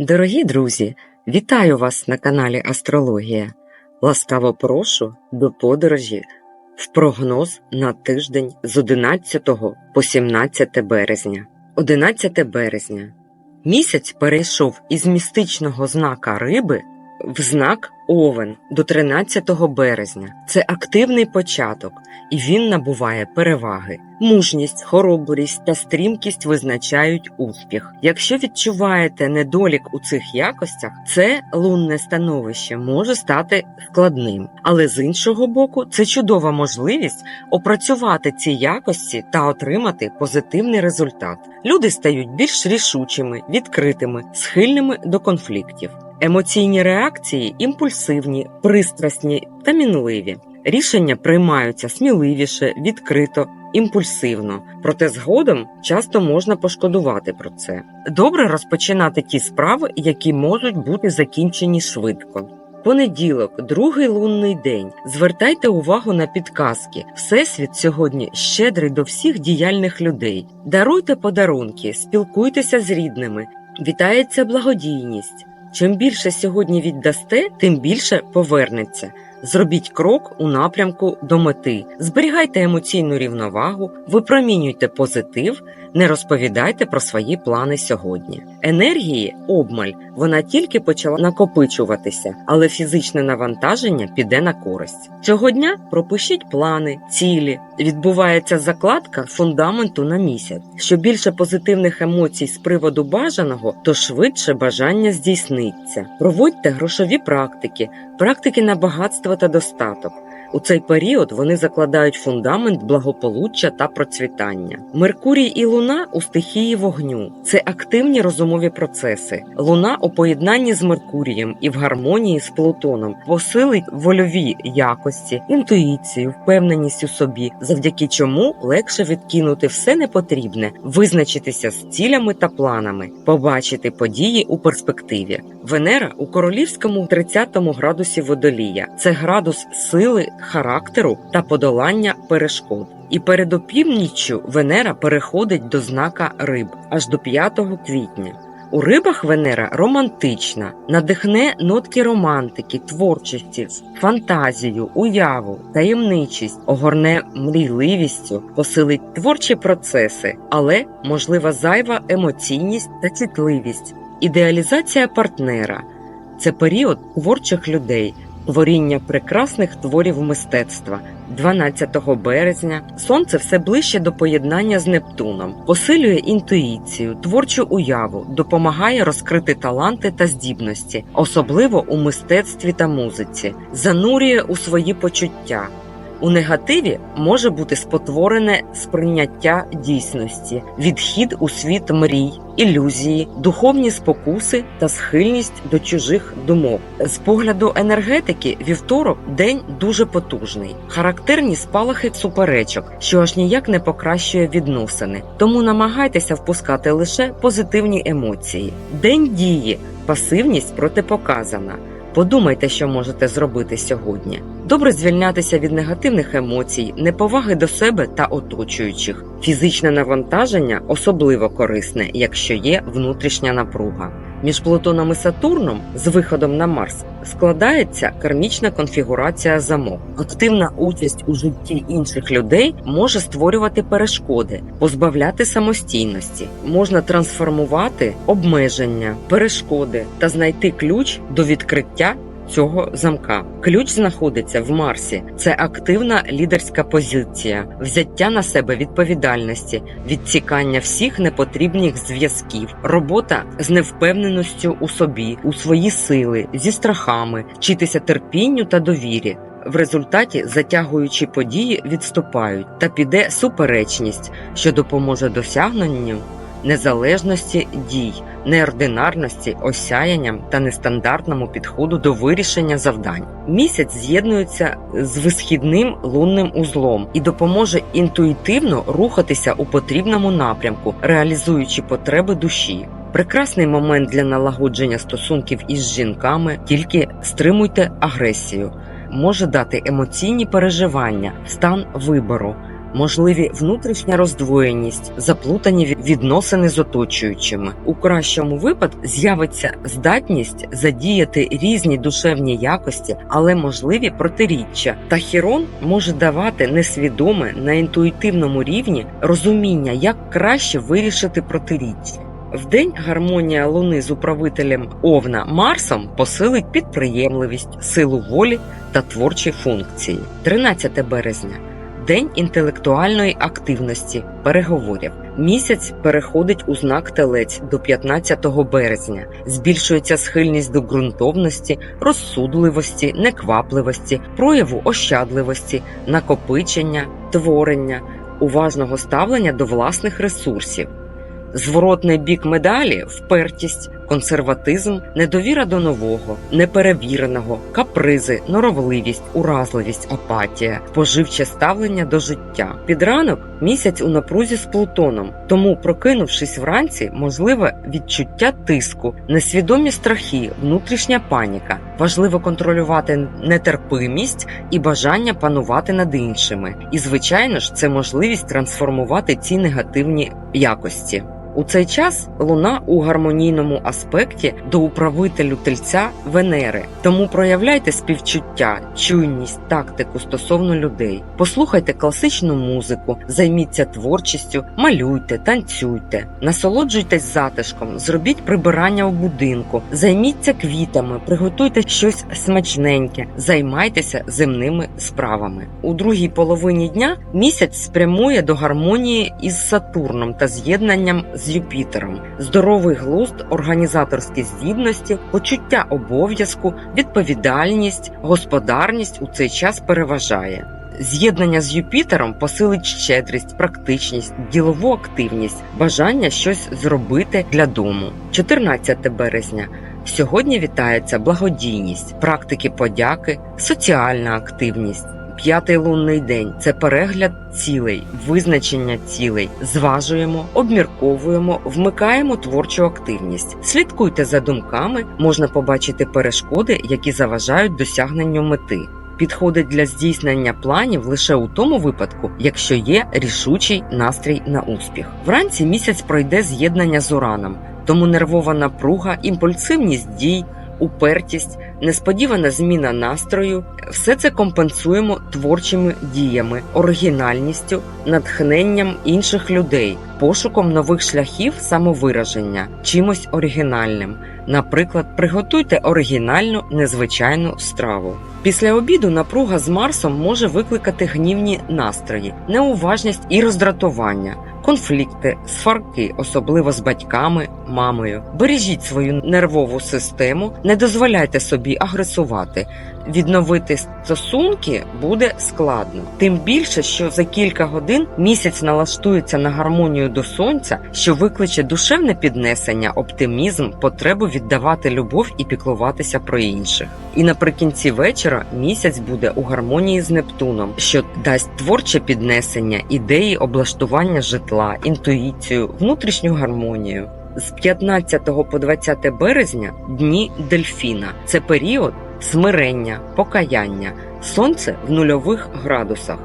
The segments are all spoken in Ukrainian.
Дорогі друзі, вітаю вас на каналі Астрологія. Ласкаво прошу до подорожі в прогноз на тиждень з 11 по 17 березня. 11 березня. Місяць перейшов із містичного знака риби в знак Овен до 13 березня. Це активний початок, і він набуває переваги. Мужність, хоробрість та стрімкість визначають успіх. Якщо відчуваєте недолік у цих якостях, це лунне становище може стати складним, але з іншого боку, це чудова можливість опрацювати ці якості та отримати позитивний результат. Люди стають більш рішучими, відкритими, схильними до конфліктів. Емоційні реакції імпульсивні, пристрасні та мінливі. Рішення приймаються сміливіше, відкрито, імпульсивно, проте згодом часто можна пошкодувати про це. Добре розпочинати ті справи, які можуть бути закінчені швидко. Понеділок, другий лунний день. Звертайте увагу на підказки. Всесвіт сьогодні щедрий до всіх діяльних людей. Даруйте подарунки, спілкуйтеся з рідними, вітається благодійність. Чим більше сьогодні віддасте, тим більше повернеться. Зробіть крок у напрямку до мети, зберігайте емоційну рівновагу, випромінюйте позитив, не розповідайте про свої плани сьогодні. Енергії обмаль, вона тільки почала накопичуватися, але фізичне навантаження піде на користь. Цього дня пропишіть плани, цілі. Відбувається закладка фундаменту на місяць. Що більше позитивних емоцій з приводу бажаного, то швидше бажання здійсниться. Проводьте грошові практики, практики на багатство та достаток. У цей період вони закладають фундамент благополуччя та процвітання. Меркурій і Луна у стихії вогню це активні розумові процеси. Луна у поєднанні з Меркурієм і в гармонії з Плутоном посилить вольові якості, інтуїцію, впевненість у собі, завдяки чому легше відкинути все непотрібне, визначитися з цілями та планами, побачити події у перспективі. Венера у королівському 30 градусі водолія це градус сили, характеру та подолання перешкод. І перед опівніччю Венера переходить до знака риб аж до 5 квітня. У рибах Венера романтична, надихне нотки романтики, творчості, фантазію, уяву, таємничість, огорне мрійливістю, посилить творчі процеси, але можлива зайва емоційність та чутливість, ідеалізація партнера це період творчих людей, творіння прекрасних творів мистецтва. 12 березня сонце все ближче до поєднання з Нептуном, посилює інтуїцію, творчу уяву, допомагає розкрити таланти та здібності, особливо у мистецтві та музиці, занурює у свої почуття. У негативі може бути спотворене сприйняття дійсності, відхід у світ мрій, ілюзії, духовні спокуси та схильність до чужих думок. З погляду енергетики, вівторок день дуже потужний, характерні спалахи суперечок, що аж ніяк не покращує відносини. Тому намагайтеся впускати лише позитивні емоції. День дії, пасивність протипоказана. Подумайте, що можете зробити сьогодні. Добре звільнятися від негативних емоцій, неповаги до себе та оточуючих. Фізичне навантаження особливо корисне, якщо є внутрішня напруга. Між Плутоном і Сатурном з виходом на Марс складається кармічна конфігурація замок. Активна участь у житті інших людей може створювати перешкоди, позбавляти самостійності, можна трансформувати обмеження, перешкоди та знайти ключ до відкриття. Цього замка ключ знаходиться в Марсі. Це активна лідерська позиція, взяття на себе відповідальності, відсікання всіх непотрібних зв'язків, робота з невпевненістю у собі, у свої сили, зі страхами, вчитися терпінню та довірі. В результаті затягуючі події відступають та піде суперечність, що допоможе досягненню незалежності дій, неординарності, осяянням та нестандартному підходу до вирішення завдань. Місяць з'єднується з висхідним лунним узлом і допоможе інтуїтивно рухатися у потрібному напрямку, реалізуючи потреби душі. Прекрасний момент для налагодження стосунків із жінками, тільки стримуйте агресію, може дати емоційні переживання, стан вибору. Можливі внутрішня роздвоєність, заплутані відносини з оточуючими. У кращому випадку з'явиться здатність задіяти різні душевні якості, але можливі протиріччя. Та Хірон може давати несвідоме на інтуїтивному рівні розуміння, як краще вирішити протиріччя. Вдень гармонія Луни з управителем Овна Марсом посилить підприємливість, силу волі та творчі функції. 13 березня. День інтелектуальної активності, переговорів. Місяць переходить у знак телець до 15 березня. Збільшується схильність до ґрунтовності, розсудливості, неквапливості, прояву ощадливості, накопичення, творення, уважного ставлення до власних ресурсів. Зворотний бік медалі впертість, консерватизм, недовіра до нового, неперевіреного, капризи, норовливість, уразливість, апатія, поживче ставлення до життя. Під ранок місяць у напрузі з Плутоном, тому, прокинувшись вранці, можливе відчуття тиску, несвідомі страхи, внутрішня паніка. Важливо контролювати нетерпимість і бажання панувати над іншими. І, звичайно ж, це можливість трансформувати ці негативні якості. У цей час Луна у гармонійному аспекті до управителю тельця Венери, тому проявляйте співчуття, чуйність, тактику стосовно людей. Послухайте класичну музику, займіться творчістю, малюйте, танцюйте, насолоджуйтесь затишком, зробіть прибирання у будинку, займіться квітами, приготуйте щось смачненьке, займайтеся земними справами. У другій половині дня місяць спрямує до гармонії із Сатурном та з'єднанням з Юпітером. Здоровий глузд, організаторські здібності, почуття обов'язку, відповідальність, господарність у цей час переважає. З'єднання з Юпітером посилить щедрість, практичність, ділову активність, бажання щось зробити для дому. 14 березня. Сьогодні вітається благодійність, практики подяки, соціальна активність. П'ятий лунний день це перегляд цілей, визначення цілей. Зважуємо, обмірковуємо, вмикаємо творчу активність. Слідкуйте за думками, можна побачити перешкоди, які заважають досягненню мети. Підходить для здійснення планів лише у тому випадку, якщо є рішучий настрій на успіх. Вранці місяць пройде з'єднання з ураном, тому нервова напруга, імпульсивність дій, упертість, несподівана зміна настрою все це компенсуємо творчими діями, оригінальністю, натхненням інших людей, пошуком нових шляхів самовираження, чимось оригінальним. Наприклад, приготуйте оригінальну незвичайну страву. Після обіду напруга з Марсом може викликати гнівні настрої, неуважність і роздратування. Конфлікти, сварки, особливо з батьками, мамою. Бережіть свою нервову систему, не дозволяйте собі агресувати. Відновити стосунки буде складно. Тим більше, що за кілька годин місяць налаштується на гармонію до сонця, що викличе душевне піднесення, оптимізм, потребу віддавати любов і піклуватися про інших. І наприкінці вечора місяць буде у гармонії з Нептуном, що дасть творче піднесення, ідеї облаштування житла, інтуїцію, внутрішню гармонію. З 15 по 20 березня дні дельфіна це період смирення, покаяння, сонце в нульових градусах.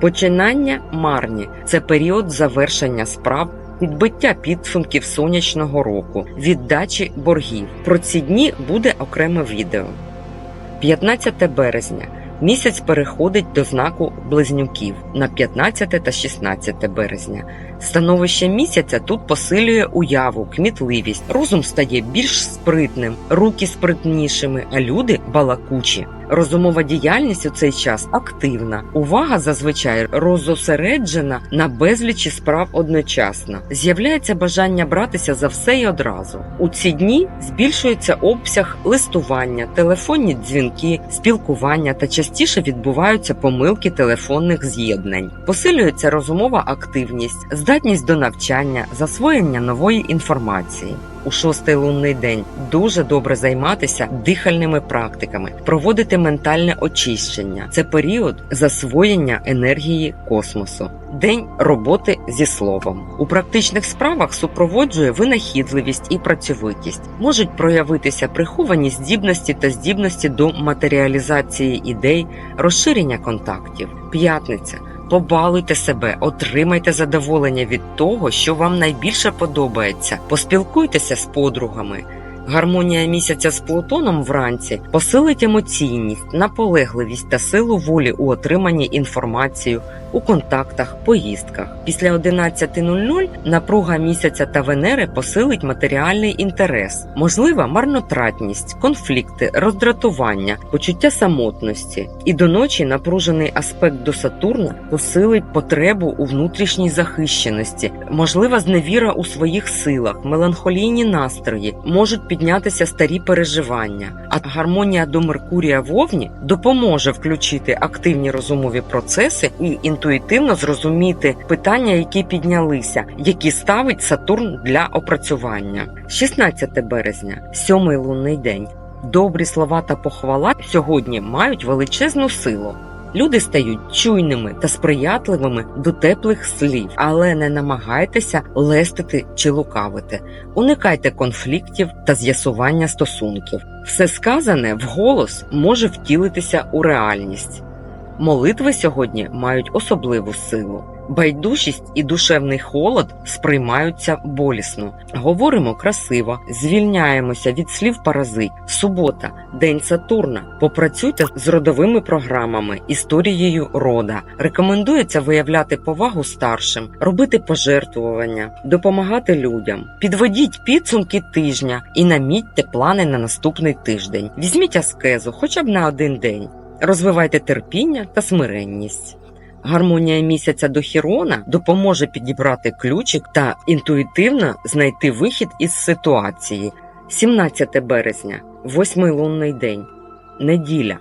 Починання марні це період завершення справ, підбиття підсумків сонячного року, віддачі боргів. Про ці дні буде окреме відео. 15 березня. Місяць переходить до знаку близнюків на 15 та 16 березня. Становище місяця тут посилює уяву, кмітливість, розум стає більш спритним, руки спритнішими, а люди балакучі. Розумова діяльність у цей час активна. Увага зазвичай розосереджена на безлічі справ одночасно. З'являється бажання братися за все й одразу. У ці дні збільшується обсяг листування, телефонні дзвінки, спілкування та частіше відбуваються помилки телефонних з'єднань. Посилюється розумова активність, здатність до навчання, засвоєння нової інформації. У шостий лунний день дуже добре займатися дихальними практиками, проводити ментальне очищення. Це період засвоєння енергії космосу. День роботи зі словом у практичних справах супроводжує винахідливість і працьовитість. Можуть проявитися приховані здібності та здібності до матеріалізації ідей, розширення контактів. П'ятниця Побалуйте себе, отримайте задоволення від того, що вам найбільше подобається. Поспілкуйтеся з подругами. Гармонія місяця з Плутоном вранці посилить емоційність, наполегливість та силу волі у отриманні інформації, у контактах, поїздках. Після 11.00 напруга місяця та Венери посилить матеріальний інтерес, можлива марнотратність, конфлікти, роздратування, почуття самотності. І до ночі напружений аспект до Сатурна посилить потребу у внутрішній захищеності, можлива зневіра у своїх силах, меланхолійні настрої, можуть піднятися старі переживання. А гармонія до Меркурія в Овні допоможе включити активні розумові процеси і інтуїтивно зрозуміти питання, які піднялися, які ставить Сатурн для опрацювання. 16 березня, сьомий лунний день. Добрі слова та похвала сьогодні мають величезну силу. Люди стають чуйними та сприятливими до теплих слів, але не намагайтеся лестити чи лукавити. Уникайте конфліктів та з'ясування стосунків. Все сказане вголос може втілитися у реальність. Молитви сьогодні мають особливу силу. Байдужість і душевний холод сприймаються болісно. Говоримо красиво, звільняємося від слів паразит. Субота, день Сатурна. Попрацюйте з родовими програмами, історією рода. Рекомендується виявляти повагу старшим, робити пожертвування, допомагати людям. Підведіть підсумки тижня і намітьте плани на наступний тиждень. Візьміть аскезу хоча б на один день. Розвивайте терпіння та смиренність. Гармонія місяця до Хірона допоможе підібрати ключик та інтуїтивно знайти вихід із ситуації. 17 березня, восьмий лунний день, неділя.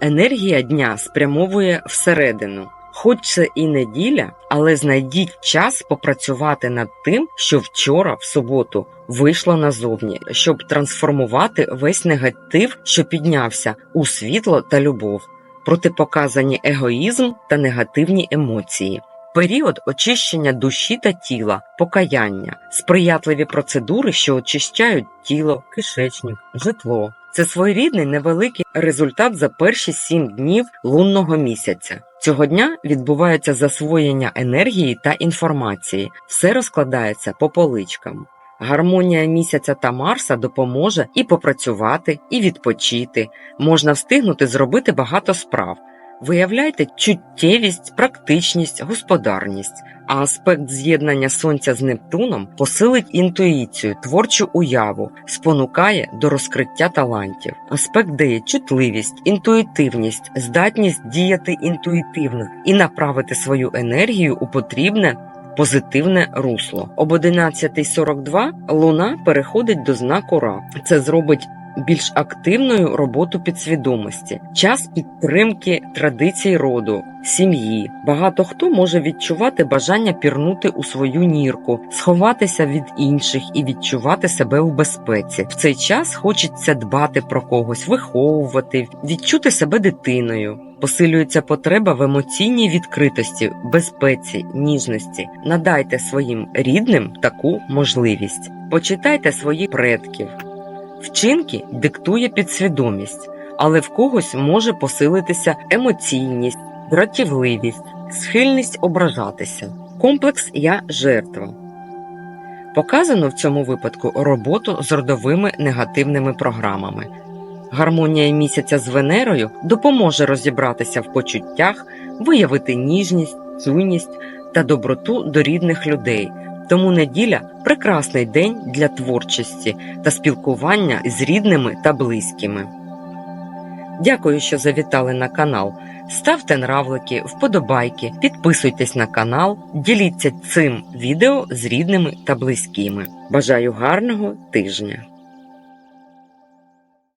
Енергія дня спрямовує всередину. Хоч це і неділя, але знайдіть час попрацювати над тим, що вчора, в суботу, вийшло назовні, щоб трансформувати весь негатив, що піднявся у світло та любов протипоказані егоїзм та негативні емоції. Період очищення душі та тіла, покаяння, сприятливі процедури, що очищають тіло, кишечник, житло. Це своєрідний невеликий результат за перші сім днів лунного місяця. Цього дня відбувається засвоєння енергії та інформації. Все розкладається по поличкам. Гармонія місяця та Марса допоможе і попрацювати, і відпочити. Можна встигнути зробити багато справ. Виявляйте чуттєвість, практичність, господарність. А аспект з'єднання Сонця з Нептуном посилить інтуїцію, творчу уяву, спонукає до розкриття талантів. Аспект дає чутливість, інтуїтивність, здатність діяти інтуїтивно і направити свою енергію у потрібне позитивне русло. Об 11.42 Луна переходить до знаку Ра. Це зробить більш активною роботу підсвідомості, час підтримки традицій роду, сім'ї. Багато хто може відчувати бажання пірнути у свою нірку, сховатися від інших і відчувати себе у безпеці. В цей час хочеться дбати про когось, виховувати, відчути себе дитиною. Посилюється потреба в емоційній відкритості, безпеці, ніжності. Надайте своїм рідним таку можливість. Почитайте своїх предків. Вчинки диктує підсвідомість, але в когось може посилитися емоційність, дратівливість, схильність ображатися. Комплекс Я жертва. Показано в цьому випадку роботу з родовими негативними програмами. Гармонія місяця з Венерою допоможе розібратися в почуттях, виявити ніжність, чуйність та доброту до рідних людей. Тому неділя прекрасний день для творчості та спілкування з рідними та близькими. Дякую, що завітали на канал. Ставте нравлики, вподобайки, підписуйтесь на канал, діліться цим відео з рідними та близькими. Бажаю гарного тижня!